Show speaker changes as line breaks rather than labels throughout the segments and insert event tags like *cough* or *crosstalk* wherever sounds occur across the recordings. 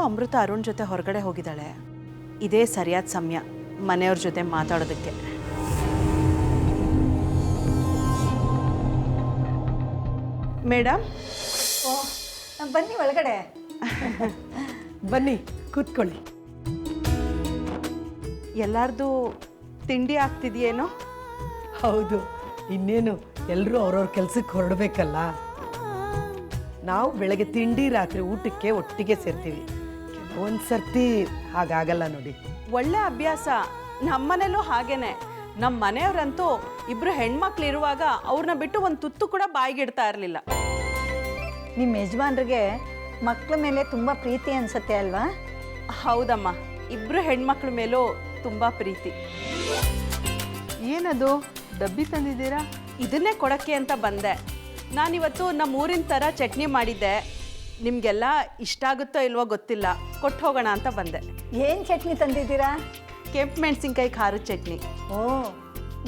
ಹೇಗೋ ಅಮೃತ ಅರುಣ್ ಜೊತೆ ಹೊರಗಡೆ ಹೋಗಿದ್ದಾಳೆ. ಇದೇ ಸರಿಯಾದ ಸಮಯ ಮನೆಯವ್ರ ಜೊತೆ ಮಾತಾಡೋದಕ್ಕೆ. ಮೇಡಮ್
ಓ ಬನ್ನಿ ಒಳಗಡೆ.
ಬನ್ನಿ ಕೂತ್ಕೊಳ್ಳಿ.
ಎಲ್ಲಾರ್ದು ತಿಂಡಿ ಆಗ್ತಿದೆಯೇನೋ?
ಹೌದು ಇನ್ನೇನು ಎಲ್ಲರೂ ಅವ್ರವ್ರ ಕೆಲ್ಸಕ್ಕೆ ಹೊರಡ್ಬೇಕಲ್ಲ? ನಾವು ಬೆಳಗ್ಗೆ ತಿಂಡಿ ರಾತ್ರಿ ಊಟಕ್ಕೆ ಒಟ್ಟಿಗೆ ಸೇರ್ತೀವಿ. ಕೆಲವೊಂದು ಸರ್ತಿ ಹಾಗಾಗಲ್ಲ ನೋಡಿ.
ಒಳ್ಳೆ ಅಭ್ಯಾಸ. ನಮ್ಮನೇಲೂ ಹಾಗೇನೆ. ನಮ್ಮ ಮನೆಯವರಂತೂ ಇಬ್ರು ಹೆಣ್ಮಕ್ಳು ಇರುವಾಗ ಅವ್ರನ್ನ ಬಿಟ್ಟು ಒಂದು ತುತ್ತು ಕೂಡ ಬಾಯಿಗಿಡ್ತಾ ಇರಲಿಲ್ಲ.
ನಿಮ್ಮ ಯಜಮಾನ್ರಿಗೆ ಮಕ್ಕಳ ಮೇಲೆ ತುಂಬ ಪ್ರೀತಿ ಅನ್ಸತ್ತೆ ಅಲ್ವಾ?
ಹೌದಮ್ಮ. ಇಬ್ರು ಹೆಣ್ಮಕ್ಳ ಮೇಲೂ ತುಂಬ ಪ್ರೀತಿ.
ಏನದು? ಡಬ್ಬಿ ತಂದಿದ್ದೀರಾ?
ಇದನ್ನೇ ಕೊಡಕ್ಕೆ ಅಂತ ಬಂದೆ. ನಾನಿವತ್ತು ನಮ್ಮ ಊರಿನ ಥರ ಚಟ್ನಿ ಮಾಡಿದ್ದೆ. ನಿಮಗೆಲ್ಲ ಇಷ್ಟ ಆಗುತ್ತೋ ಇಲ್ವೋ ಗೊತ್ತಿಲ್ಲ. ಕೊಟ್ಟು ಹೋಗೋಣ ಅಂತ ಬಂದೆ.
ಏನು ಚಟ್ನಿ ತಂದಿದ್ದೀರಾ?
ಕೆಂಪು ಮೆಣಸಿನ್ಕಾಯಿ ಖಾರದ ಚಟ್ನಿ.
ಓ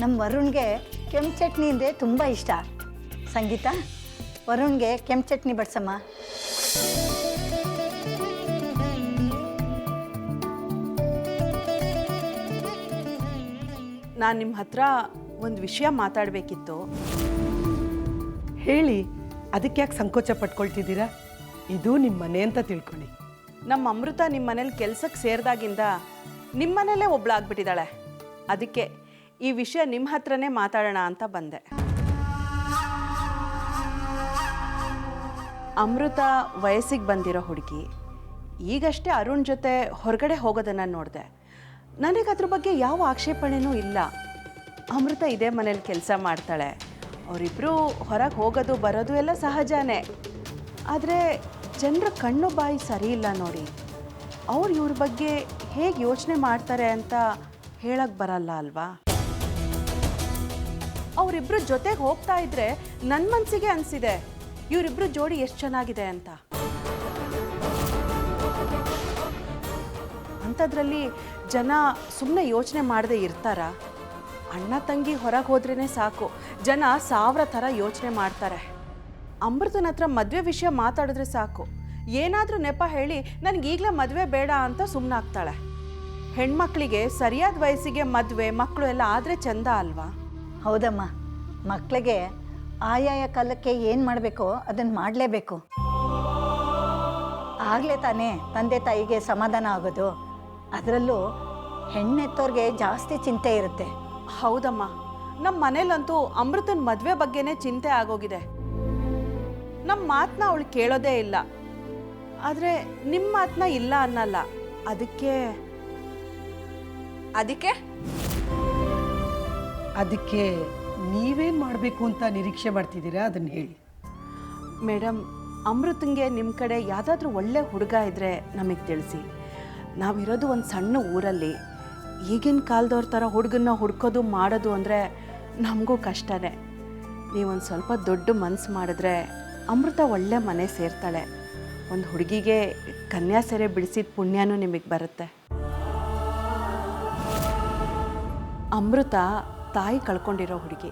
ನಮ್ಮ ವರುಣ್ಗೆ ಕೆಂಪು ಚಟ್ನಿ ಅಂದರೆ ತುಂಬ ಇಷ್ಟ. ಸಂಗೀತ ವರುಣ್ಗೆ ಕೆಂಪು ಚಟ್ನಿ ಬಡ್ಸಮ್ಮ.
ನಾನು ನಿಮ್ಮ ಹತ್ರ ಒಂದು ವಿಷಯ ಮಾತಾಡಬೇಕಿತ್ತು.
ಹೇಳಿ ಅದಕ್ಕೆ ಯಾಕೆ ಸಂಕೋಚ ಪಟ್ಕೊಳ್ತಿದ್ದೀರಾ? ಇದು ನಿಮ್ಮ ಮನೆ ಅಂತ ತಿಳ್ಕೊಳ್ಳಿ.
ನಮ್ಮ ಅಮೃತ ನಿಮ್ಮ ಮನೇಲಿ ಕೆಲಸಕ್ಕೆ ಸೇರಿದಾಗಿಂದ ನಿಮ್ಮ ಮನೇಲೇ ಅದಕ್ಕೆ ಈ ವಿಷಯ ನಿಮ್ಮ ಹತ್ರನೇ ಮಾತಾಡೋಣ ಅಂತ ಬಂದೆ. ಅಮೃತ ವಯಸ್ಸಿಗೆ ಬಂದಿರೋ ಹುಡುಗಿ ಈಗಷ್ಟೇ ಅರುಣ್ ಜೊತೆ ಹೊರಗಡೆ ಹೋಗೋದನ್ನು ನೋಡಿದೆ. ನನಗೆ ಅದ್ರ ಬಗ್ಗೆ ಯಾವ ಆಕ್ಷೇಪಣೆನೂ ಇಲ್ಲ. ಅಮೃತ ಇದೇ ಮನೇಲಿ ಕೆಲಸ ಮಾಡ್ತಾಳೆ. ಅವರಿಬ್ಬರು ಹೊರಗೆ ಹೋಗೋದು ಬರೋದು ಎಲ್ಲ ಸಹಜನೇ. ಆದರೆ ಜನರ ಕಣ್ಣು ಬಾಯಿ ಸರಿ ಇಲ್ಲ ನೋಡಿ. ಅವ್ರು ಇವ್ರ ಬಗ್ಗೆ ಹೇಗೆ ಯೋಚನೆ ಮಾಡ್ತಾರೆ ಅಂತ ಹೇಳಕ್ ಬರಲ್ಲ ಅಲ್ವಾ? ಅವರಿಬ್ರು ಜೊತೆಗೆ ಹೋಗ್ತಾ ಇದ್ರೆ ನನ್ನ ಮನಸ್ಸಿಗೆ ಅನಿಸಿದೆ, ಇವರಿಬ್ರು ಜೋಡಿ ಎಷ್ಟು ಚೆನ್ನಾಗಿದೆ ಅಂತ. ಅಂಥದ್ರಲ್ಲಿ ಜನ ಸುಮ್ಮನೆ ಯೋಚನೆ ಮಾಡದೆ ಇರ್ತಾರಾ? ಅಣ್ಣ ತಂಗಿ ಹೊರಗೆ ಹೋದ್ರೇ ಸಾಕು, ಜನ ಸಾವಿರ ಥರ ಯೋಚನೆ ಮಾಡ್ತಾರೆ. ಅಮೃತನ ಹತ್ರ ಮದುವೆ ವಿಷಯ ಮಾತಾಡಿದ್ರೆ ಸಾಕು. ಏನಾದರೂ ನೆಪ ಹೇಳಿ ನನಗೆ ಈಗಲೇ ಮದುವೆ ಬೇಡ ಅಂತ ಸುಮ್ಮನಾಗ್ತಾಳೆ ಹೆಣ್ಮಕ್ಳಿಗೆ ಸರಿಯಾದ ವಯಸ್ಸಿಗೆ ಮದುವೆ ಮಕ್ಕಳು ಎಲ್ಲ ಆದರೆ ಚಂದ ಅಲ್ವಾ?
ಹೌದಮ್ಮ. ಮಕ್ಕಳಿಗೆ ಆಯಾಯ ಕಾಲಕ್ಕೆ ಏನು ಮಾಡಬೇಕೋ ಅದನ್ನು ಮಾಡಲೇಬೇಕು. ಆಗಲೇ ತಾನೇ ತಂದೆ ತಾಯಿಗೆ ಸಮಾಧಾನ ಆಗೋದು. ಅದರಲ್ಲೂ ಹೆಣ್ಣೆತ್ತೋರ್ಗೆ ಜಾಸ್ತಿ ಚಿಂತೆ ಇರುತ್ತೆ.
ಹೌದಮ್ಮ. ನಮ್ಮ ಮನೇಲಂತೂ ಅಮೃತನ ಮದುವೆ ಬಗ್ಗೆನೇ ಚಿಂತೆ ಆಗೋಗಿದೆ. ನಮ್ಮ ಮಾತನ್ನ ಅವಳು ಕೇಳೋದೇ ಇಲ್ಲ. ಆದರೆ ನಿಮ್ಮ ಮಾತನ್ನ ಇಲ್ಲ ಅನ್ನಲ್ಲ. ಅದಕ್ಕೆ?
ಅದಕ್ಕೆ?
ಅದಕ್ಕೆ ನೀವೇನು ಮಾಡಬೇಕು ಅಂತ ನಿರೀಕ್ಷೆ ಮಾಡ್ತಿದ್ದೀರಾ? ಅದನ್ನು ಹೇಳಿ.
ಮೇಡಮ್ ಅಮೃತಂಗೆ ನಿಮ್ಮ ಕಡೆ ಯಾವುದಾದ್ರೂ ಒಳ್ಳೆ ಹುಡುಗ ಇದ್ದರೆ ನಮಗೆ ತಿಳಿಸಿ. ನಾವಿರೋದು ಒಂದು ಸಣ್ಣ ಊರಲ್ಲಿ. ಈಗಿನ ಕಾಲದವ್ರ ಥರ ಹುಡುಗನ್ನ ಹುಡ್ಕೋದು ಮಾಡೋದು ಅಂದರೆ ನಮಗೂ ಕಷ್ಟನೇ. ನೀವೊಂದು ಸ್ವಲ್ಪ ದೊಡ್ಡ ಮನಸ್ಸು ಮಾಡಿದ್ರೆ ಅಮೃತ ಒಳ್ಳೆ ಮನೆ ಸೇರ್ತಾಳೆ. ಒಂದು ಹುಡುಗಿಗೆ ಕನ್ಯಾ ಸೆರೆ ಬಿಡಿಸಿದ ಪುಣ್ಯನೂ ನಿಮಗೆ ಬರುತ್ತೆ. ಅಮೃತ ತಾಯಿ ಕಳ್ಕೊಂಡಿರೋ ಹುಡುಗಿ.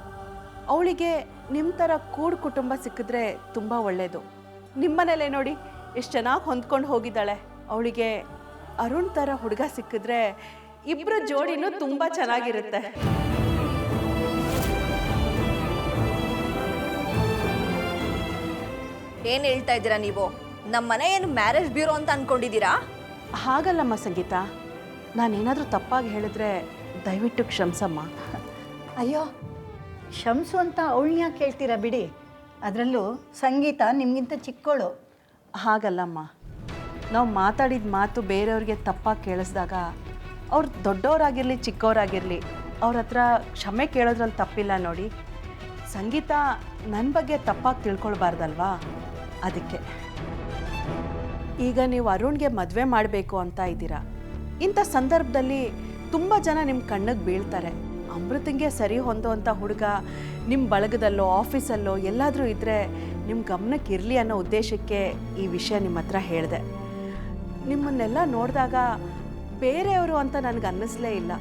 ಅವಳಿಗೆ ನಿಮ್ಮ ಥರ ಕೂಡು ಕುಟುಂಬ ಸಿಕ್ಕಿದ್ರೆ ತುಂಬ ಒಳ್ಳೆಯದು ನಿಮ್ಮನೇಲೆ ನೋಡಿ ಎಷ್ಟು ಚೆನ್ನಾಗಿ ಹೊಂದ್ಕೊಂಡು ಹೋಗಿದ್ದಾಳೆ. ಅವಳಿಗೆ ಅರುಣ್ ಥರ ಹುಡುಗ ಸಿಕ್ಕಿದ್ರೆ ಇಬ್ಬರ ಜೋಡಿನೂ ತುಂಬ ಚೆನ್ನಾಗಿರುತ್ತೆ.
ಏನ್ ಹೇಳ್ತಾ ಇದ್ದೀರಾ ನೀವು? ನಮ್ಮ ಮನೆ ಏನು ಮ್ಯಾರೇಜ್ ಬ್ಯೂರೋ ಅಂತ ಅನ್ಕೊಂಡಿದ್ದೀರಾ?
ಹಾಗಲ್ಲಮ್ಮ ಸಂಗೀತ. ನಾನೇನಾದರೂ ತಪ್ಪಾಗಿ ಹೇಳಿದ್ರೆ ದಯವಿಟ್ಟು ಕ್ಷಮಿಸಮ್ಮ.
ಅಯ್ಯೋ ಶಂಸು ಅಂತ ಅವಳನ್ನ ಯಾಕೆ ಕೇಳ್ತೀರಾ ಬಿಡಿ? ಅದರಲ್ಲೂ ಸಂಗೀತ ನಿಮಗಿಂತ ಚಿಕ್ಕವಳು
ಹಾಗಲ್ಲಮ್ಮ. ನಾವು ಮಾತಾಡಿದ ಮಾತು ಬೇರೆಯವ್ರಿಗೆ ತಪ್ಪಾಗಿ ಕೇಳಿಸ್ದಾಗ ಅವ್ರು ದೊಡ್ಡವರಾಗಿರಲಿ ಚಿಕ್ಕವರಾಗಿರಲಿ ಅವ್ರ ಹತ್ರ ಕ್ಷಮೆ ಕೇಳೋದ್ರಲ್ಲಿ ತಪ್ಪಿಲ್ಲ ನೋಡಿ. ಸಂಗೀತ ನನ್ನ ಬಗ್ಗೆ ತಪ್ಪಾಗಿ ತಿಳ್ಕೊಳ್ಬಾರ್ದಲ್ವಾ? ಅದಕ್ಕೆ. ಈಗ ನೀವು ಅರುಣ್ಗೆ ಮದುವೆ ಮಾಡಬೇಕು ಅಂತ ಇದ್ದೀರಾ? ಇಂಥ ಸಂದರ್ಭದಲ್ಲಿ ತುಂಬ ಜನ ನಿಮ್ಮ ಕಣ್ಣಿಗೆ ಬೀಳ್ತಾರೆ. ಅಮೃತಂಗೆ ಸರಿ ಹೊಂದುವಂಥ ಹುಡುಗ ನಿಮ್ಮ ಬಳಗದಲ್ಲೋ, ಆಫೀಸಲ್ಲೋ ಎಲ್ಲಾದರೂ ಇದ್ದರೆ ನಿಮ್ಮ ಗಮನಕ್ಕೆ ಇರಲಿ ಅನ್ನೋ ಉದ್ದೇಶಕ್ಕೆ ಈ ವಿಷಯ ನಿಮ್ಮ ಹತ್ರ ಹೇಳಿದೆ. ನಿಮ್ಮನ್ನೆಲ್ಲ ನೋಡಿದಾಗ ಬೇರೆಯವರು ಅಂತ ನನಗೆ ಅನ್ನಿಸ್ಲೇ ಇಲ್ಲ.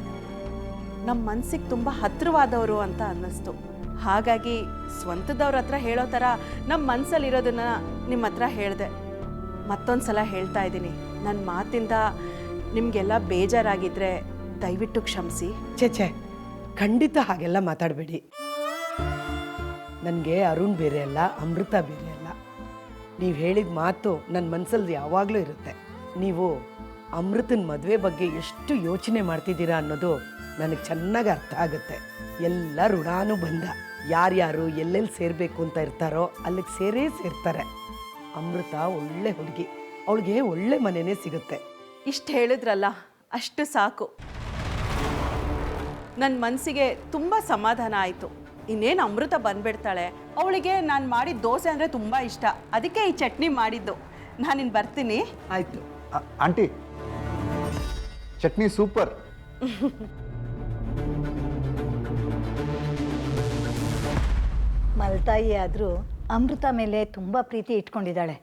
ನಮ್ಮ ಮನಸ್ಸಿಗೆ ತುಂಬ ಹತ್ತಿರವಾದವರು ಅಂತ ಅನ್ನಿಸ್ತು. ಹಾಗಾಗಿ ಸ್ವಂತದವ್ರ ಹತ್ರ ಹೇಳೋ ಥರ ನಮ್ಮ ಮನಸ್ಸಲ್ಲಿರೋದನ್ನ ನಿಮ್ಮ ಹತ್ರ ಹೇಳಿದೆ. ಮತ್ತೊಂದು ಸಲ ಹೇಳ್ತಾ ಇದ್ದೀನಿ. ನನ್ನ ಮಾತಿಂದ ನಿಮಗೆಲ್ಲ ಬೇಜಾರಾಗಿದ್ದರೆ ದಯವಿಟ್ಟು ಕ್ಷಮಿಸಿ.
ಛೇ ಖಂಡಿತ ಹಾಗೆಲ್ಲ ಮಾತಾಡಬೇಡಿ. ನನಗೆ ಅರುಣ್ ಬೇರೆ ಅಲ್ಲ, ಅಮೃತ ಬೇರೆ ಅಲ್ಲ. ನೀವು ಹೇಳಿದ ಮಾತು ನನ್ನ ಮನಸ್ಸಲ್ಲಿ ಯಾವಾಗಲೂ ಇರುತ್ತೆ. ನೀವು ಅಮೃತನ ಮದುವೆ ಬಗ್ಗೆ ಎಷ್ಟು ಯೋಚನೆ ಮಾಡ್ತಿದ್ದೀರಾ ಅನ್ನೋದು ನನಗೆ ಚೆನ್ನಾಗಿ ಅರ್ಥ ಆಗುತ್ತೆ. ಎಲ್ಲ ಋಣಾನು ಬಂದ ಯಾರ್ಯಾರು ಎಲ್ಲೆಲ್ಲಿ ಸೇರಬೇಕು ಅಂತ ಇರ್ತಾರೋ ಅಲ್ಲಿಗೆ ಸೇರೇ ಸೇರ್ತಾರೆ. ಅಮೃತ ಒಳ್ಳೆ ಹುಡುಗಿ. ಅವಳಿಗೆ ಒಳ್ಳೆ ಮನೆಯೇ ಸಿಗುತ್ತೆ.
ಇಷ್ಟು ಹೇಳಿದ್ರಲ್ಲ ಅಷ್ಟು ಸಾಕು. ನನ್ನ ಮನಸ್ಸಿಗೆ ತುಂಬ ಸಮಾಧಾನ ಆಯಿತು. ಇನ್ನೇನು ಅಮೃತ ಬಂದ್ಬಿಡ್ತಾಳೆ? ಅವಳಿಗೆ ನಾನು ಮಾಡಿದ ದೋಸೆ ಅಂದರೆ ತುಂಬ ಇಷ್ಟ. ಅದಕ್ಕೆ ಈ ಚಟ್ನಿ ಮಾಡಿದ್ದು. ನಾನಿನ್ನು ಬರ್ತೀನಿ.
ಆಯಿತು.
ಆಂಟಿ. ಚಟ್ನಿ ಸೂಪರ್. *laughs*
ಮಲ್ತಾಯಿ ಆದರೂ ಅಮೃತ ಮೇಲೆ ತುಂಬ ಪ್ರೀತಿ ಇಟ್ಕೊಂಡಿದ್ದಾಳೆ.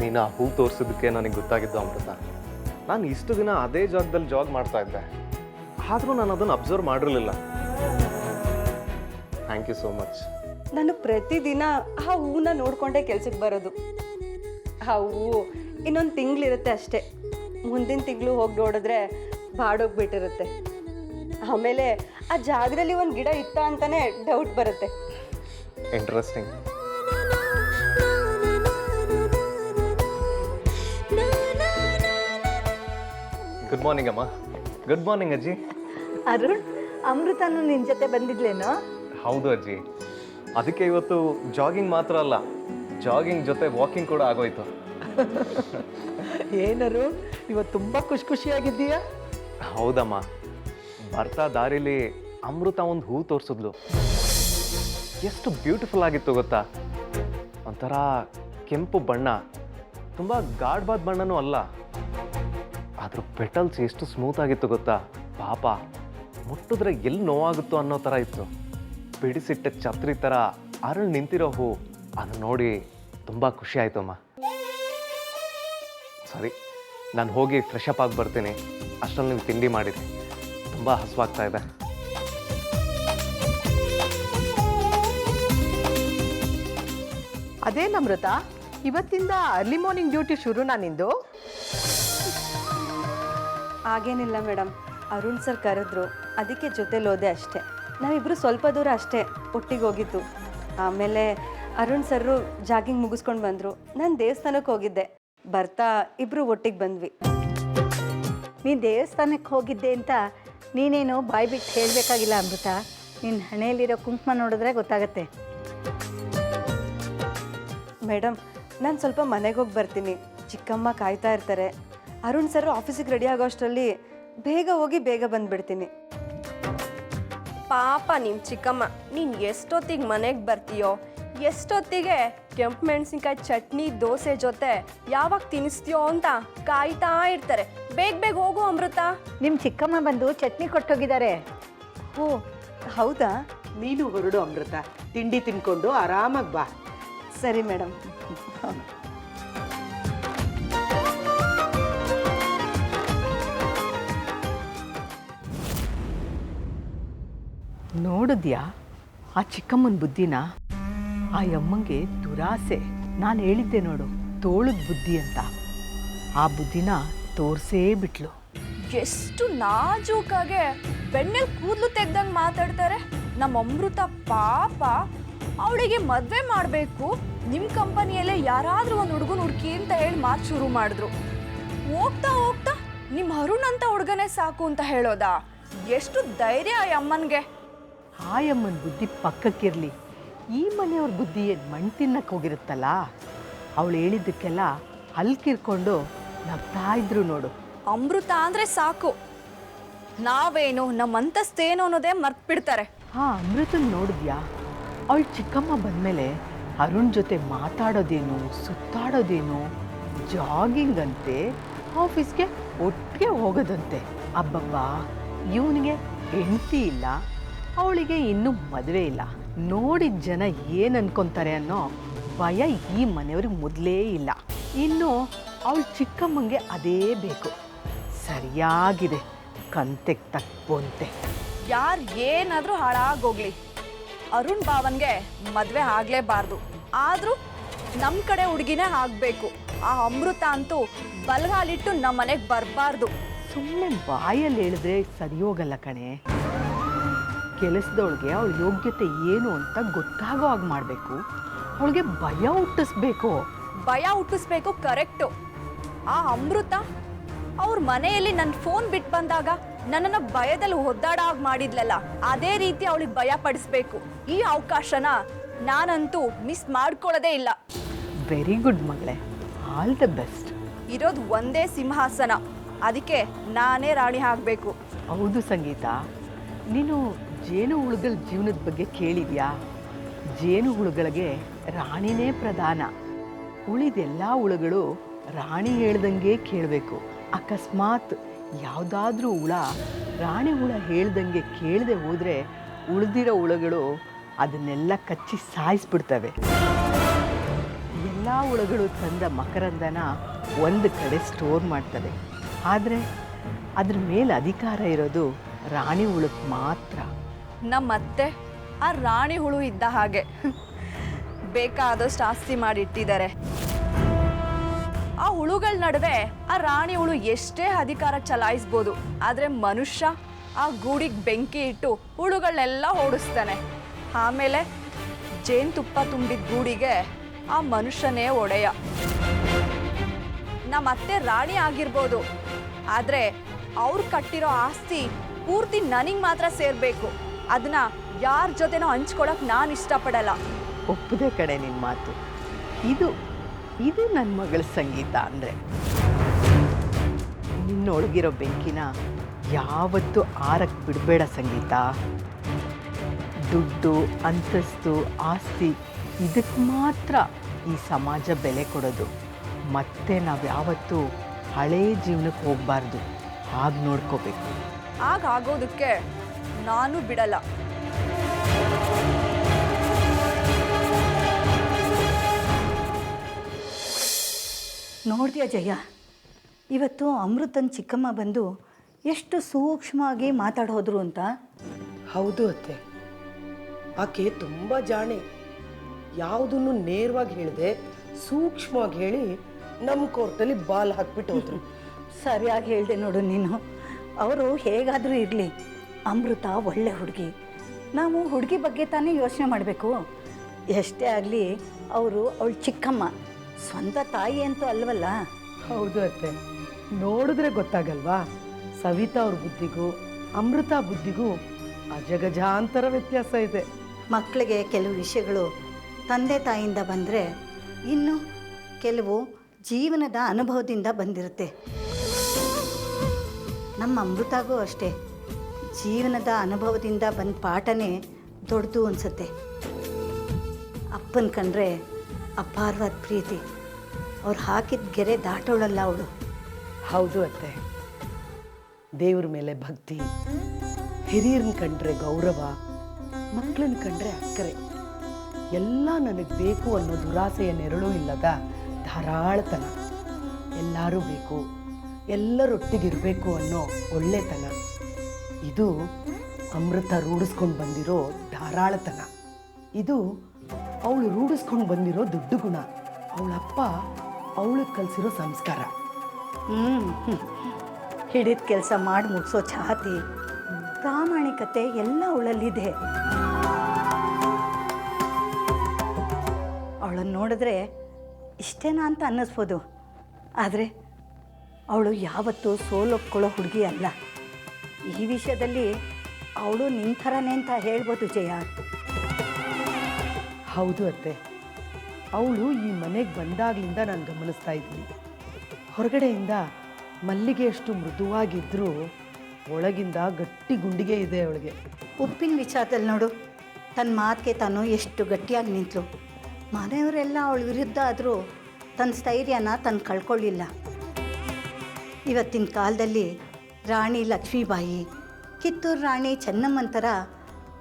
ನೀನು ಆ ಹೂ ತೋರಿಸಿದ್ದಕ್ಕೆ ನನಗೆ ಗೊತ್ತಾಗಿದ್ದು ಅಮೃತ. ನಾನು ಇಷ್ಟು ದಿನ ಅದೇ ಜಾಗದಲ್ಲಿ ಜಾಗ್ ಮಾಡ್ತಾ ಇದ್ದೆ. ಆದರೂ ನಾನು ಅದನ್ನು ಅಬ್ಸರ್ವ್ ಮಾಡಿರಲಿಲ್ಲ. ಥ್ಯಾಂಕ್ ಯು ಸೋ ಮಚ್
ನಾನು ಪ್ರತಿದಿನ ಆ ಹೂವನ್ನ ನೋಡಿಕೊಂಡೇ ಕೆಲ್ಸಕ್ಕೆ ಬರೋದು. ಆ ಹೂವು ಇನ್ನೊಂದು ತಿಂಗಳಿರುತ್ತೆ ಅಷ್ಟೇ. ಮುಂದಿನ ತಿಂಗಳು ಹೋಗಿ ನೋಡಿದ್ರೆ ಬಾಡೋಗ್ಬಿಟ್ಟಿರುತ್ತೆ. ಆಮೇಲೆ ಆ ಜಾಗದಲ್ಲಿ ಒಂದು ಗಿಡ ಇತ್ತ ಅಂತಾನೆ ಡೌಟ್ ಬರುತ್ತೆ.
ಇಂಟ್ರೆಸ್ಟಿಂಗ್ ಗುಡ್ ಮಾರ್ನಿಂಗ್ ಅಮ್ಮ. ಗುಡ್ ಮಾರ್ನಿಂಗ್ ಅಜ್ಜಿ.
ಅರುಣ್ ಅಮೃತನು ನಿನ್ನ ಜೊತೆ ಬಂದಿದ್ಲೇನೋ?
ಹೌದು ಅಜ್ಜಿ. ಅದಕ್ಕೆ ಇವತ್ತು ಜಾಗಿಂಗ್ ಮಾತ್ರ ಅಲ್ಲ ಜಾಗಿಂಗ್ ಜೊತೆ ವಾಕಿಂಗ್ ಕೂಡ ಆಗೋಯ್ತು.
ಏನರು ಇವತ್ತು ತುಂಬ ಖುಷಿ ಖುಷಿಯಾಗಿದ್ದೀಯಾ?
ಹೌದಮ್ಮ ಬರ್ತಾ ದಾರಿಲಿ ಅಮೃತ ಒಂದು ಹೂ ತೋರಿಸಿದ್ಲು. ಎಷ್ಟು ಬ್ಯೂಟಿಫುಲ್ ಆಗಿತ್ತು ಗೊತ್ತಾ? ಒಂಥರ ಕೆಂಪು ಬಣ್ಣ ತುಂಬ ಗಾಢವಾದ ಬಣ್ಣನೂ ಅಲ್ಲ. ಅದ್ರ ಪೆಟಲ್ಸ್ ಎಷ್ಟು ಸ್ಮೂತ್ ಆಗಿತ್ತು ಗೊತ್ತಾ? ಪಾಪ ಮುಟ್ಟಿದ್ರೆ ಎಲ್ಲಿ ನೋವಾಗುತ್ತೋ ಅನ್ನೋ ಥರ ಇತ್ತು. ಬಿಡಿಸಿಟ್ಟ ಛತ್ರಿ ಥರ ಅರಳು ನಿಂತಿರೋ ಹೂ ಅದು ನೋಡಿ ತುಂಬ ಖುಷಿ ಆಯ್ತು ಅಮ್ಮ. ಸರಿ ನಾನು ಹೋಗಿ ಫ್ರೆಶ್ ಅಪ್ ಆಗಿ ಬರ್ತೀನಿ. ಅಷ್ಟರಲ್ಲಿ ನೀವು ತಿಂಡಿ ಮಾಡಿದೆ. ತುಂಬ ಹಸುವಾಗ್ತಾ ಇದೆ.
ಅದೇನಮೃತ ಇವತ್ತಿಂದ ಅರ್ಲಿ ಮಾರ್ನಿಂಗ್ ಡ್ಯೂಟಿ ಶುರು ನಿಂದು?
ಹಾಗೇನಿಲ್ಲ ಮೇಡಮ್ ಅರುಣ್ ಸರ್ ಕರೆದ್ರು ಅದಕ್ಕೆ ಜೊತೆಲಿ ಹೋದೆ ಅಷ್ಟೇ. ನಾವಿಬ್ಬರು ಸ್ವಲ್ಪ ದೂರ ಅಷ್ಟೇ ಒಟ್ಟಿಗೆ ಹೋಗಿದ್ದು. ಆಮೇಲೆ ಅರುಣ್ ಸರ್ರು ಜಾಗಿಂಗ್ ಮುಗಿಸ್ಕೊಂಡು ಬಂದರು. ನಾನು ದೇವಸ್ಥಾನಕ್ಕೆ ಹೋಗಿದ್ದೆ. ಬರ್ತಾ ಇಬ್ಬರು ಒಟ್ಟಿಗೆ ಬಂದ್ವಿ.
ನೀನು ದೇವಸ್ಥಾನಕ್ಕೆ ಹೋಗಿದ್ದೆ ಅಂತ ನೀನೇನು ಬಾಯಿ ಬಿಟ್ಟು ಹೇಳಬೇಕಾಗಿಲ್ಲ ಅಮೃತ. ನಿನ್ನ ಹಣೆಯಲ್ಲಿರೋ ಕುಂಕುಮ ನೋಡಿದ್ರೆ ಗೊತ್ತಾಗತ್ತೆ.
ಮೇಡಮ್ ನಾನು ಸ್ವಲ್ಪ ಮನೆಗೆ ಹೋಗಿ ಬರ್ತೀನಿ. ಚಿಕ್ಕಮ್ಮ ಕಾಯ್ತಾ ಇರ್ತಾರೆ. ಅರುಣ್ ಸರ್ ಆಫೀಸಿಗೆ ರೆಡಿ ಆಗೋ ಅಷ್ಟರಲ್ಲಿ ಬೇಗ ಹೋಗಿ ಬೇಗ ಬಂದ್ಬಿಡ್ತೀನಿ.
ಪಾಪ ನಿಮ್ಮ ಚಿಕ್ಕಮ್ಮ ನೀನು ಎಷ್ಟೊತ್ತಿಗೆ ಮನೆಗೆ ಬರ್ತೀಯೋ ಎಷ್ಟೊತ್ತಿಗೆ ಕೆಂಪು ಮೆಣಸಿನ್ಕಾಯಿ ಚಟ್ನಿ ದೋಸೆ ಜೊತೆ ಯಾವಾಗ ತಿನ್ನಿಸ್ತೀಯೋ ಅಂತ ಕಾಯ್ತಾ ಇರ್ತಾರೆ. ಬೇಗ ಬೇಗ ಹೋಗು ಅಮೃತ.
ನಿಮ್ಮ ಚಿಕ್ಕಮ್ಮ ಬಂದು ಚಟ್ನಿ ಕೊಟ್ಟೋಗಿದ್ದಾರೆ.
ಓ ಹೌದಾ?
ನೀನು ಹೊರಡು ಅಮೃತ. ತಿಂಡಿ ತಿನ್ಕೊಂಡು ಆರಾಮಾಗಿ ಬಾ.
ಸರಿ ಮೇಡಮ್
ನೋಡಿದ್ಯಾ? ಆ ಚಿಕ್ಕಮ್ಮನ ಬುದ್ಧಿನ? ಆ ಅಮ್ಮಂಗೆ ದುರಾಸೆ. ನಾನು ಹೇಳಿದ್ದೆ ನೋಡು, ತೋಳದ ಬುದ್ಧಿ ಅಂತ. ಆ ಬುದ್ಧಿನ ತೋರ್ಸೇ ಬಿಟ್ಲು.
ಎಷ್ಟು ನಾಜೂಕಾಗೆ ಬೆಣ್ಣೆಲ್ ಕೂದಲು ತೆಗ್ದಂಗೆ ಮಾತಾಡ್ತಾರೆ. ನಮ್ಮ ಅಮೃತ ಪಾಪ. ಅವಳಿಗೆ ಮದ್ವೆ ಮಾಡಬೇಕು. ನಿಮ್ಮ ಕಂಪನಿಯಲ್ಲೇ ಯಾರಾದರೂ ಒಂದು ಹುಡುಗನ ಹುಡುಕಿ ಅಂತ ಹೇಳಿ ಮಾತು ಶುರು ಮಾಡಿದ್ರು. ಹೋಗ್ತಾ ಹೋಗ್ತಾ ನಿಮ್ಮ ಅರುಣ್ ಅಂತ ಹುಡುಗನೇ ಸಾಕು ಅಂತ ಹೇಳೋದಾ? ಎಷ್ಟು ಧೈರ್ಯ ಆ ಅಮ್ಮನ್ಗೆ
ಆಯಮ್ಮನ ಬುದ್ಧಿ ಪಕ್ಕಕ್ಕಿರಲಿ ಈ ಮನೆಯವ್ರ ಬುದ್ಧಿ ಏನು ಮಣ್ಣು ತಿನ್ನಕ್ಕೆ ಹೋಗಿರುತ್ತಲ್ಲ? ಅವಳು ಹೇಳಿದ್ದಕ್ಕೆಲ್ಲ ಹಲ್ಕಿರ್ಕೊಂಡು ನಗ್ತಾ ಇದ್ರು ನೋಡು.
ಅಮೃತ ಅಂದ್ರೆ ಸಾಕು. ನಾವೇನು ನಮ್ಮ ಅಂತಸ್ತೇನು ಅನ್ನೋದೇ ಮರ್ತ್ ಬಿಡ್ತಾರೆ
ಹಾ ಅಮೃತನ್ ನೋಡಿದ್ಯಾ? ಅವಳು ಚಿಕ್ಕಮ್ಮ ಬಂದಮೇಲೆ ಅರುಣ್ ಜೊತೆ ಮಾತಾಡೋದೇನು ಸುತ್ತಾಡೋದೇನು ಜಾಗಿಂಗ್ ಅಂತೆ ಆಫೀಸ್ಗೆ ಒಟ್ಟಿಗೆ ಹೋಗೋದಂತೆ. ಅಬ್ಬಬ್ಬಾ ಇವನಿಗೆ ಹೆಂಡತಿ ಇಲ್ಲ. ಅವಳಿಗೆ ಇನ್ನೂ ಮದುವೆ ಇಲ್ಲ. ನೋಡಿದ ಜನ ಏನು ಅನ್ಕೊಂತಾರೆ ಅನ್ನೋ ಭಯ ಈ ಮನೆಯವ್ರಿಗೆ ಮೊದಲೇ ಇಲ್ಲ. ಇನ್ನು ಅವಳು ಚಿಕ್ಕಮ್ಮಂಗೆ ಅದೇ ಬೇಕು. ಸರಿಯಾಗಿದೆ. ಕಂತೆಗೆ ತಕ್ಕೊಂತೆ.
ಯಾರು ಏನಾದರೂ ಹಾಳಾಗೋಗ್ಲಿ. ಅರುಣ್ ಭಾವನ್ಗೆ ಮದುವೆ ಆಗಲೇಬಾರ್ದು. ಆದರೂ ನಮ್ಮ ಕಡೆ ಹುಡುಗಿನೇ ಆಗಬೇಕು. ಆ ಅಮೃತ ಅಂತೂ ಬಲಗಾಲಿಟ್ಟು ನಮ್ಮ ಮನೆಗೆ ಬರಬಾರ್ದು.
ಸುಮ್ಮನೆ ಬಾಯಲ್ಲಿ ಹೇಳಿದ್ರೆ ಸರಿ ಹೋಗಲ್ಲ ಕಣೆ. ಕೆಲಸದವಳಿಗೆ ಅವಳ ಯೋಗ್ಯತೆ ಏನು ಅಂತ ಗೊತ್ತಾಗೋ ಹಾಗೆ ಮಾಡಬೇಕು. ಅವಳಿಗೆ ಭಯ ಹುಟ್ಟಿಸ್ಬೇಕು.
ಭಯ ಹುಟ್ಟಿಸ್ಬೇಕು ಕರೆಕ್ಟು. ಆ ಅಮೃತ ಅವ್ರ ಮನೆಯಲ್ಲಿ ನನ್ನ ಫೋನ್ ಬಿಟ್ಟು ಬಂದಾಗ ನನ್ನನ್ನು ಭಯದಲ್ಲಿ ಒದ್ದಾಡಾಗ ಮಾಡಿದ್ಲಲ್ಲ ಅದೇ ರೀತಿ ಅವಳಿಗೆ ಭಯ ಪಡಿಸ್ಬೇಕು. ಈ ಅವಕಾಶನ ನಾನಂತೂ ಮಿಸ್ ಮಾಡ್ಕೊಳ್ಳೋದೇ ಇಲ್ಲ.
ವೆರಿ ಗುಡ್ ಮಗಳೇ. ಆಲ್ ದ ಬೆಸ್ಟ್
ಇರೋದು ಒಂದೇ ಸಿಂಹಾಸನ. ಅದಕ್ಕೆ ನಾನೇ ರಾಣಿ ಆಗಬೇಕು.
ಹೌದು ಸಂಗೀತ. ನೀನು ಜೇನು ಹುಳುಗಳ ಜೀವನದ ಬಗ್ಗೆ ಕೇಳಿದ್ಯಾ? ಜೇನು ಹುಳುಗಳಿಗೆ ರಾಣಿನೇ ಪ್ರಧಾನ. ಉಳಿದೆಲ್ಲ ಹುಳುಗಳು ರಾಣಿ ಹೇಳ್ದಂಗೆ ಕೇಳಬೇಕು. ಅಕಸ್ಮಾತ್ ಯಾವುದಾದ್ರೂ ಹುಳ ರಾಣಿ ಹುಳ ಹೇಳ್ದಂಗೆ ಕೇಳದೆ ಹೋದರೆ ಉಳಿದಿರೋ ಹುಳುಗಳು ಅದನ್ನೆಲ್ಲ ಕಚ್ಚಿ ಸಾಯಿಸ್ಬಿಡ್ತವೆ. ಎಲ್ಲ ಹುಳುಗಳು ತಂದ ಮಕರಂದನ ಒಂದು ಕಡೆ ಸ್ಟೋರ್ ಮಾಡ್ತವೆ. ಆದರೆ ಅದ್ರ ಮೇಲೆ ಅಧಿಕಾರ ಇರೋದು ರಾಣಿ ಹುಳಕ್ಕೆ ಮಾತ್ರ.
ನಮ್ಮತ್ತೆ, ಆ ರಾಣಿ ಹುಳು ಇದ್ದ ಹಾಗೆ. ಬೇಕಾದಷ್ಟು ಆಸ್ತಿ ಮಾಡಿಟ್ಟಿದ್ದಾರೆ. ಆ ಹುಳುಗಳ ನಡುವೆ ಆ ರಾಣಿ ಹುಳು ಎಷ್ಟೇ ಅಧಿಕಾರ ಚಲಾಯಿಸ್ಬೋದು, ಆದರೆ ಮನುಷ್ಯ ಆ ಗೂಡಿಗೆ ಬೆಂಕಿ ಇಟ್ಟು ಹುಳುಗಳನ್ನೆಲ್ಲ ಓಡಿಸ್ತಾನೆ. ಆಮೇಲೆ ಜೇನುತುಪ್ಪ ತುಂಬಿದ ಗೂಡಿಗೆ ಆ ಮನುಷ್ಯನೇ ಒಡೆಯ. ನಮ್ಮ ಅತ್ತೆ ರಾಣಿ ಆಗಿರ್ಬೋದು, ಆದರೆ ಅವ್ರು ಕಟ್ಟಿರೋ ಆಸ್ತಿ ಪೂರ್ತಿ ನನಗೆ ಮಾತ್ರ ಸೇರಬೇಕು. ಅದನ್ನ ಯಾರ ಜೊತೆನೋ ಹಂಚ್ಕೊಳಕ್ ನಾನು ಇಷ್ಟಪಡಲ್ಲ.
ಒಪ್ಪದೆ ಕಡೆ ನಿನ್ನ ಮಾತು. ಇದು ಇದು ನನ್ನ ಮಗಳ ಸಂಗೀತ ಅಂದರೆ. ನಿನ್ನೊಳಗಿರೋ ಬೆಂಕಿನ ಯಾವತ್ತೂ ಆರಕ್ಕೆ ಬಿಡಬೇಡ ಸಂಗೀತ. ದುಡ್ಡು ಅಂತಸ್ತು ಆಸ್ತಿ ಇದಕ್ಕೆ ಮಾತ್ರ ಈ ಸಮಾಜ ಬೆಲೆ ಕೊಡೋದು. ಮತ್ತೆ ನಾವು ಯಾವತ್ತೂ ಹಳೇ ಜೀವನಕ್ಕೆ ಹೋಗಬಾರ್ದು. ಹಾಗೆ ನೋಡ್ಕೋಬೇಕು.
ಆಗ ಆಗೋದಕ್ಕೆ ನಾನು ಬಿಡಲ್ಲ.
ನೋಡ್ತೀಯ ಜಯ? ಇವತ್ತು ಅಮೃತನ್ ಚಿಕ್ಕಮ್ಮ ಬಂದು ಎಷ್ಟು ಸೂಕ್ಷ್ಮವಾಗಿ ಮಾತಾಡೋದ್ರು ಅಂತ?
ಹೌದು ಅತ್ತೆ. ಆಕೆ ತುಂಬ ಜಾಣೆ. ಯಾವುದನ್ನು ನೇರವಾಗಿ ಹೇಳಿದೆ ಸೂಕ್ಷ್ಮವಾಗಿ ಹೇಳಿ ನಮ್ಮ ಕೋರ್ಟಲ್ಲಿ ಬಾಲ್ ಹಾಕ್ಬಿಟ್ಟು ಹೋದ್ರು. *laughs*
ಸರಿಯಾಗಿ ಹೇಳಿದೆ ನೋಡು ನೀನು. ಅವರು ಹೇಗಾದರೂ ಇರಲಿ. ಅಮೃತ ಒಳ್ಳೆ ಹುಡುಗಿ. ನಾವು ಹುಡುಗಿ ಬಗ್ಗೆ ತಾನೇ ಯೋಚನೆ ಮಾಡಬೇಕು. ಎಷ್ಟೇ ಆಗಲಿ ಅವರು ಅವಳು ಚಿಕ್ಕಮ್ಮ. ಸ್ವಂತ ತಾಯಿ ಅಂತೂ ಅಲ್ವಲ್ಲ?
ಹೌದು ಅತ್ತೆ. ನೋಡಿದ್ರೆ ಗೊತ್ತಾಗಲ್ವಾ? ಸವಿತಾ ಅವ್ರ ಬುದ್ಧಿಗೂ ಅಮೃತ ಬುದ್ಧಿಗೂ ಅಜಗಜಾಂತರ ವ್ಯತ್ಯಾಸ ಇದೆ.
ಮಕ್ಕಳಿಗೆ ಕೆಲವು ವಿಷಯಗಳು ತಂದೆ ತಾಯಿಯಿಂದ ಬಂದರೆ ಇನ್ನು ಕೆಲವು ಜೀವನದ ಅನುಭವದಿಂದ ಬಂದಿರುತ್ತೆ. ನಮ್ಮ ಅಮೃತಾಗೂ ಅಷ್ಟೇ. ಜೀವನದ ಅನುಭವದಿಂದ ಬಂದ ಪಾಠನೇ ದೊಡ್ಡದು ಅನಿಸುತ್ತೆ. ಅಪ್ಪನ ಕಂಡ್ರೆ ಅಪಾರವಾದ ಪ್ರೀತಿ. ಅವ್ರು ಹಾಕಿದ ಗೆರೆ ದಾಟೋಳಲ್ಲ ಅವಳು.
ಹೌದು ಅತ್ತೆ. ದೇವ್ರ ಮೇಲೆ ಭಕ್ತಿ ಹಿರಿಯರನ್ನ ಕಂಡ್ರೆ ಗೌರವ ಮಕ್ಕಳನ್ನ ಕಂಡ್ರೆ ಅಕ್ಕರೆ. ಎಲ್ಲ ನನಗೆ ಬೇಕು ಅನ್ನೋ ದುರಾಸೆಯ ನೆರಳು ಇಲ್ಲದ ಧಾರಾಳತನ. ಎಲ್ಲರೂ ಬೇಕು, ಎಲ್ಲರೊಟ್ಟಿಗಿರಬೇಕು ಅನ್ನೋ ಒಳ್ಳೆತನ. ಇದು ಅಮೃತ ರೂಢಿಸ್ಕೊಂಡು ಬಂದಿರೋ ಧಾರಾಳತನ. ಇದು ಅವಳು ರೂಢಿಸ್ಕೊಂಡು ಬಂದಿರೋ ದುಡ್ಡು ಗುಣ. ಅವಳಪ್ಪ ಅವಳಿಗೆ ಕಲಿಸಿರೋ ಸಂಸ್ಕಾರ.
ಹ್ಞೂ ಹಿಡಿದ ಕೆಲಸ ಮಾಡಿ ಮುಗಿಸೋ ಛಾತಿ ಪ್ರಾಮಾಣಿಕತೆ ಎಲ್ಲ ಅವಳಲ್ಲಿದೆ. ಅವಳನ್ನು ನೋಡಿದ್ರೆ ಇಷ್ಟೇನಾ ಅಂತ ಅನ್ನಿಸ್ಬೋದು. ಆದರೆ ಅವಳು ಯಾವತ್ತೂ ಸೋಲೊಕ್ಕೊಳ್ಳೋ ಹುಡುಗಿ ಅಲ್ಲ. ಈ ವಿಷಯದಲ್ಲಿ ಅವಳು ನಿನ್ನ ಥರನೇ ಅಂತ ಹೇಳ್ಬೋದು ಜಯ.
ಹೌದು ಅತ್ತೆ. ಅವಳು ಈ ಮನೆಗೆ ಬಂದಾಗ್ಲಿಂದ ನಾನು ಗಮನಿಸ್ತಾ ಇದ್ದೀನಿ. ಹೊರಗಡೆಯಿಂದ ಮಲ್ಲಿಗೆಯಷ್ಟು ಮೃದುವಾಗಿದ್ದರೂ ಒಳಗಿಂದ ಗಟ್ಟಿ ಗುಂಡಿಗೆ ಇದೆ ಅವಳಿಗೆ.
ಉಪ್ಪಿನ ವಿಚಾರದಲ್ಲಿ ನೋಡು. ತನ್ನ ಮಾತಿಗೆ ತಾನು ಎಷ್ಟು ಗಟ್ಟಿಯಾಗಿ ನಿಂತಳು ಮನೆಯವರೆಲ್ಲ ಅವಳ ವಿರುದ್ಧ ಆದರೂ ತನ್ನ ಸ್ಥೈರ್ಯನ ತನ್ನ ಕಳ್ಕೊಳ್ಳಿಲ್ಲ. ಇವತ್ತಿನ ಕಾಲದಲ್ಲಿ ರಾಣಿ ಲಕ್ಷ್ಮೀಬಾಯಿ ಕಿತ್ತೂರು ರಾಣಿ ಚೆನ್ನಮ್ಮಂತರ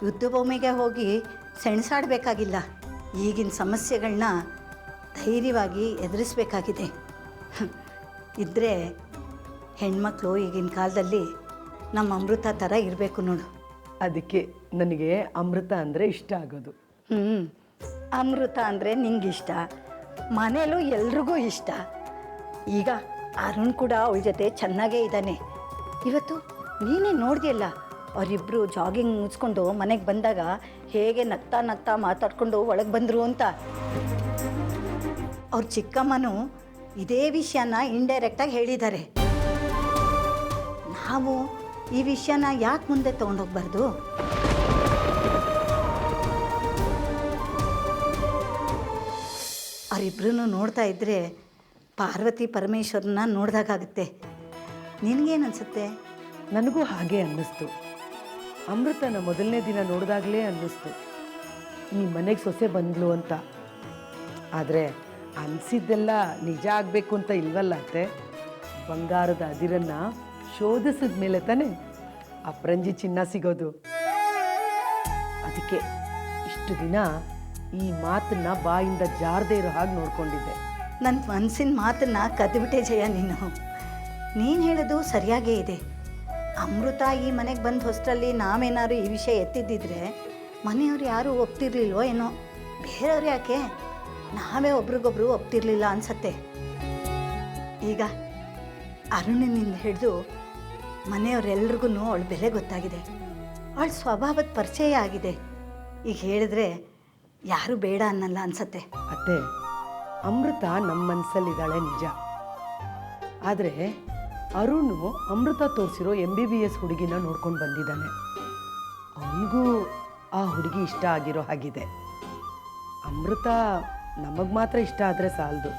ಯುದ್ಧ ಭೂಮಿಗೆ ಹೋಗಿ ಸೆಣಸಾಡಬೇಕಾಗಿಲ್ಲ. ಈಗಿನ ಸಮಸ್ಯೆಗಳನ್ನ ಧೈರ್ಯವಾಗಿ ಎದುರಿಸಬೇಕಾಗಿದೆ. ಇದ್ದರೆ ಹೆಣ್ಮಕ್ಳು ಈಗಿನ ಕಾಲದಲ್ಲಿ ನಮ್ಮ ಅಮೃತ ಥರ ಇರಬೇಕು ನೋಡು.
ಅದಕ್ಕೆ ನನಗೆ ಅಮೃತ ಅಂದರೆ ಇಷ್ಟ ಆಗೋದು.
ಹ್ಞೂ ಅಮೃತ ಅಂದರೆ ಇಷ್ಟ. ಮನೇಲೂ ಎಲ್ರಿಗೂ ಇಷ್ಟ. ಈಗ ಅರುಣ್ ಕೂಡ ಅವಳ ಜೊತೆ ಚೆನ್ನಾಗೇ ಇದ್ದಾನೆ. ಇವತ್ತು ನೀನೇ ನೋಡಿದೆಯಲ್ಲ ಅವರಿಬ್ಬರು ಜಾಗಿಂಗ್ ಮುಗಿಸ್ಕೊಂಡು ಮನೆಗೆ ಬಂದಾಗ ಹೇಗೆ ನಗ್ತಾ ನಗ್ತಾ ಮಾತಾಡ್ಕೊಂಡು ಒಳಗೆ ಬಂದರು ಅಂತ. ಅವ್ರ ಚಿಕ್ಕಮ್ಮನೂ ಇದೇ ವಿಷಯನ ಇಂಡೈರೆಕ್ಟಾಗಿ ಹೇಳಿದ್ದಾರೆ ನಾವು ಈ ವಿಷಯನ ಯಾಕೆ ಮುಂದೆ ತೊಗೊಂಡೋಗ್ಬಾರ್ದು? ಅವರಿಬ್ಬರೂ ನೋಡ್ತಾ ಇದ್ದರೆ ಪಾರ್ವತಿ ಪರಮೇಶ್ವರನ ನೋಡ್ದಾಗುತ್ತೆ ನಿನಗೇನು ಅನಿಸುತ್ತೆ
ನನಗೂ ಹಾಗೆ ಅನ್ನಿಸ್ತು. ಅಮೃತನ ಮೊದಲನೇ ದಿನ ನೋಡಿದಾಗಲೇ ಅನ್ನಿಸ್ತು. ಈ ಮನೆಗೆ ಸೊಸೆ ಬಂದ್ಲು ಅಂತ. ಆದರೆ ಅನಿಸಿದ್ದೆಲ್ಲ ನಿಜ ಆಗಬೇಕು ಅಂತ ಇಲ್ವಲ್ಲ ಅತ್ತೆ? ಬಂಗಾರದ ಅದಿರನ್ನು ಶೋಧಿಸಿದ ಮೇಲೆ ತಾನೇ ಪ್ರಂಜಿ ಚಿನ್ನ ಸಿಗೋದು. ಅದಕ್ಕೆ ಇಷ್ಟು ದಿನ ಈ ಮಾತನ್ನ ಬಾಯಿಂದ ಜಾರದೇ ಇರೋ ಹಾಗೆ ನೋಡ್ಕೊಂಡಿದ್ದೆ.
ನನ್ನ ಮನಸ್ಸಿನ ಮಾತನ್ನ ಕದ್ಬಿಟ್ಟೆ ಜಯ ನೀನು. ನೀನು ಹೇಳೋದು ಸರಿಯಾಗೇ ಇದೆ. ಅಮೃತ ಈ ಮನೆಗೆ ಬಂದ ಹೊಸರಲ್ಲಿ ನಾವೇನಾದ್ರು ಈ ವಿಷಯ ಎತ್ತಿದ್ದಿದ್ರೆ ಮನೆಯವ್ರು ಯಾರೂ ಒಪ್ತಿರ್ಲಿಲ್ವೋ ಏನೋ? ಬೇರೆಯವ್ರು ಯಾಕೆ? ನಾವೇ ಒಬ್ರಿಗೊಬ್ರು ಒಪ್ತಿರ್ಲಿಲ್ಲ ಅನ್ಸತ್ತೆ. ಈಗ ಅರುಣನಿಂದ ಹಿಡಿದು ಮನೆಯವರೆಲ್ರಿಗೂ ಅವಳ ಬೆಲೆ ಗೊತ್ತಾಗಿದೆ. ಅವಳ ಸ್ವಭಾವದ ಪರಿಚಯ ಆಗಿದೆ. ಈಗ ಹೇಳಿದ್ರೆ ಯಾರು ಬೇಡ ಅನ್ನಲ್ಲ ಅನ್ಸತ್ತೆ.
ಅತ್ತೆ, ಅಮೃತ ನಮ್ಮ ಮನಸ್ಸಲ್ಲಿದ್ದಾಳೆ ನಿಜ. ಆದರೆ ಅರುಣು ಅಮೃತ ತೋರಿಸಿರೋ ಎಂ ಬಿ ಬಿ ಎಸ್ ಹುಡುಗಿನ ನೋಡ್ಕೊಂಡು ಬಂದಿದ್ದಾನೆ. ಅವನಿಗೂ ಆ ಹುಡುಗಿ ಇಷ್ಟ ಆಗಿರೋ ಹಾಗಿದೆ. ಅಮೃತ ನಮಗೆ ಮಾತ್ರ ಇಷ್ಟ ಆದರೆ ಸಾಲದು.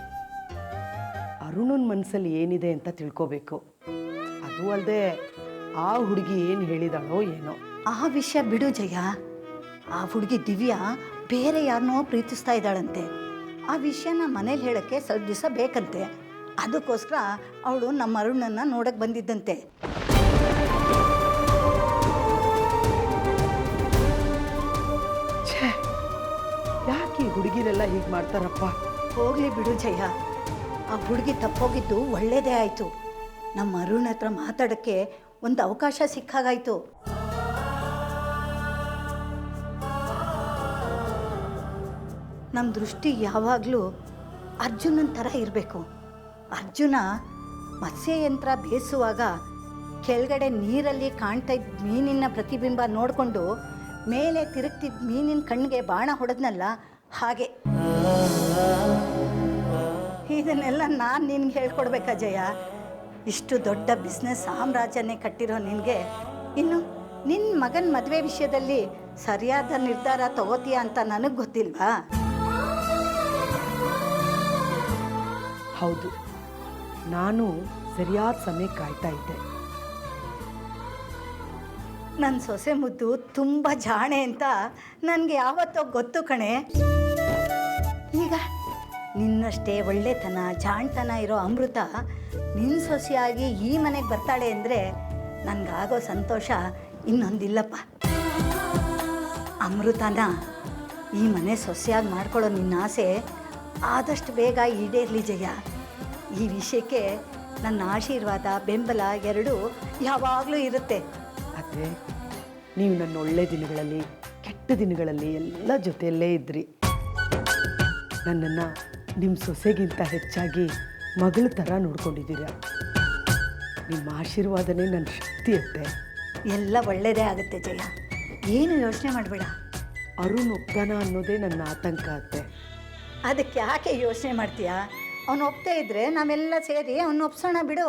ಅರುಣನ ಮನಸ್ಸಲ್ಲಿ ಏನಿದೆ ಅಂತ ತಿಳ್ಕೋಬೇಕು. ಅದು ಅಲ್ಲದೆ ಆ ಹುಡುಗಿ ಏನು ಹೇಳಿದಾಳೋ ಏನೋ.
ಆ ವಿಷಯ ಬಿಡು ಜಯ. ಆ ಹುಡುಗಿ ದಿವ್ಯಾ ಬೇರೆ ಯಾರನ್ನೋ ಪ್ರೀತಿಸ್ತಾ ಇದ್ದಾಳಂತೆ. ಆ ವಿಷಯನ ಮನೇಲಿ ಹೇಳೋಕ್ಕೆ ಸ್ವಲ್ಪ ದಿವಸ ಬೇಕಂತೆ. ಅದಕ್ಕೋಸ್ಕರ ಅವಳು ನಮ್ಮ ಅರುಣನ್ನ ನೋಡಕ್ಕೆ ಬಂದಿದ್ದಂತೆ.
ಛೇ ಯಾಕೆ ಹುಡುಗಿರೆಲ್ಲ ಹೀಗೆ ಮಾಡ್ತಾರಪ್ಪ?
ಹೋಗಲಿ ಬಿಡು ಜಯ. ಆ ಹುಡುಗಿ ತಪ್ಪೋಗಿದ್ದು ಒಳ್ಳೇದೇ ಆಯಿತು. ನಮ್ಮ ಅರುಣ್ ಹತ್ರ ಮಾತಾಡೋಕ್ಕೆ ಒಂದು ಅವಕಾಶ ಸಿಕ್ಕಾಗಾಯಿತು. ನಮ್ಮ ದೃಷ್ಟಿ ಯಾವಾಗಲೂ ಅರ್ಜುನನ ಥರ ಇರಬೇಕು. ಅರ್ಜುನ ಮತ್ಸ್ಯಯಂತ್ರ ಬೇಯಿಸುವಾಗ ಕೆಳಗಡೆ ನೀರಲ್ಲಿ ಕಾಣ್ತಾ ಇದ್ದ ಮೀನಿನ ಪ್ರತಿಬಿಂಬ ನೋಡಿಕೊಂಡು ಮೇಲೆ ತಿರುಗ್ತಿದ್ದ ಮೀನಿನ ಕಣ್ಣಿಗೆ ಬಾಣ ಹೊಡೆದ್ನಲ್ಲ ಹಾಗೆ. ಇದನ್ನೆಲ್ಲ ನಾನು ನಿನ್ಗೆ ಹೇಳ್ಕೊಡ್ಬೇಕಾ ಜಯ ಇಷ್ಟು ದೊಡ್ಡ ಬಿಸ್ನೆಸ್ ಸಾಮ್ರಾಜ್ಯನೇ ಕಟ್ಟಿರೋ ನಿನಗೆ. ಇನ್ನು ನಿನ್ನ ಮಗನ ಮದುವೆ ವಿಷಯದಲ್ಲಿ ಸರಿಯಾದ ನಿರ್ಧಾರ ತಗೋತೀಯ ಅಂತ ನನಗೆ ಗೊತ್ತಿಲ್ವಾ?
ಹೌದು. ನಾನು ಸರಿಯಾದ ಸಮಯ ಕಾಯ್ತಾ ಇದ್ದೆ.
ನನ್ನ ಸೊಸೆ ಮುದ್ದು ತುಂಬ ಜಾಣೆ ಅಂತ ನನಗೆ ಯಾವತ್ತೋ ಗೊತ್ತು ಕಣೆ. ಈಗ ನಿನ್ನಷ್ಟೇ ಒಳ್ಳೆತನ, ಜಾಣ್ತನ ಇರೋ ಅಮೃತ ನಿನ್ನ ಸೊಸೆಯಾಗಿ ಈ ಮನೆಗೆ ಬರ್ತಾಳೆ ಅಂದರೆ ನನಗಾಗೋ ಸಂತೋಷ ಇನ್ನೊಂದಿಲ್ಲಪ್ಪ. ಅಮೃತನ ಈ ಮನೆ ಸೊಸೆಯಾಗಿ ಮಾಡ್ಕೊಳ್ಳೋ ನಿನ್ನ ಆಸೆ ಆದಷ್ಟು ಬೇಗ ಈಡೇರ್ಲಿ ಜಯ. ಈ ವಿಷಯಕ್ಕೆ ನನ್ನ ಆಶೀರ್ವಾದ ಬೆಂಬಲ ಎರಡೂ ಯಾವಾಗಲೂ ಇರುತ್ತೆ.
ಆದರೆ ನೀವು ನನ್ನ ಒಳ್ಳೆ ದಿನಗಳಲ್ಲಿ ಕೆಟ್ಟ ದಿನಗಳಲ್ಲಿ ಎಲ್ಲ ಜೊತೆಯಲ್ಲೇ ಇದ್ರಿ. ನನ್ನನ್ನು ನಿಮ್ಮ ಸೊಸೆಗಿಂತ ಹೆಚ್ಚಾಗಿ ಮಗಳ ಥರ ನೋಡ್ಕೊಂಡಿದ್ದೀರ. ನಿಮ್ಮ ಆಶೀರ್ವಾದನೇ ನನ್ನ ಶಕ್ತಿ ಅತ್ತೆ
ಎಲ್ಲ ಒಳ್ಳೆಯದೇ ಆಗುತ್ತೆ ಜಯ. ಏನು ಯೋಚನೆ ಮಾಡಬೇಡ.
ಅರುಣ್ ಒಪ್ತಾನ ಅನ್ನೋದೇ ನನ್ನ ಆತಂಕ ಅತ್ತೆ
ಅದಕ್ಕೆ ಯಾಕೆ ಯೋಚನೆ ಮಾಡ್ತೀಯಾ? ಅವನು ಒಪ್ತಾ ಇದ್ರೆ ನಾವೆಲ್ಲ ಸೇರಿ ಅವನು ಒಪ್ಸೋಣ ಬಿಡು.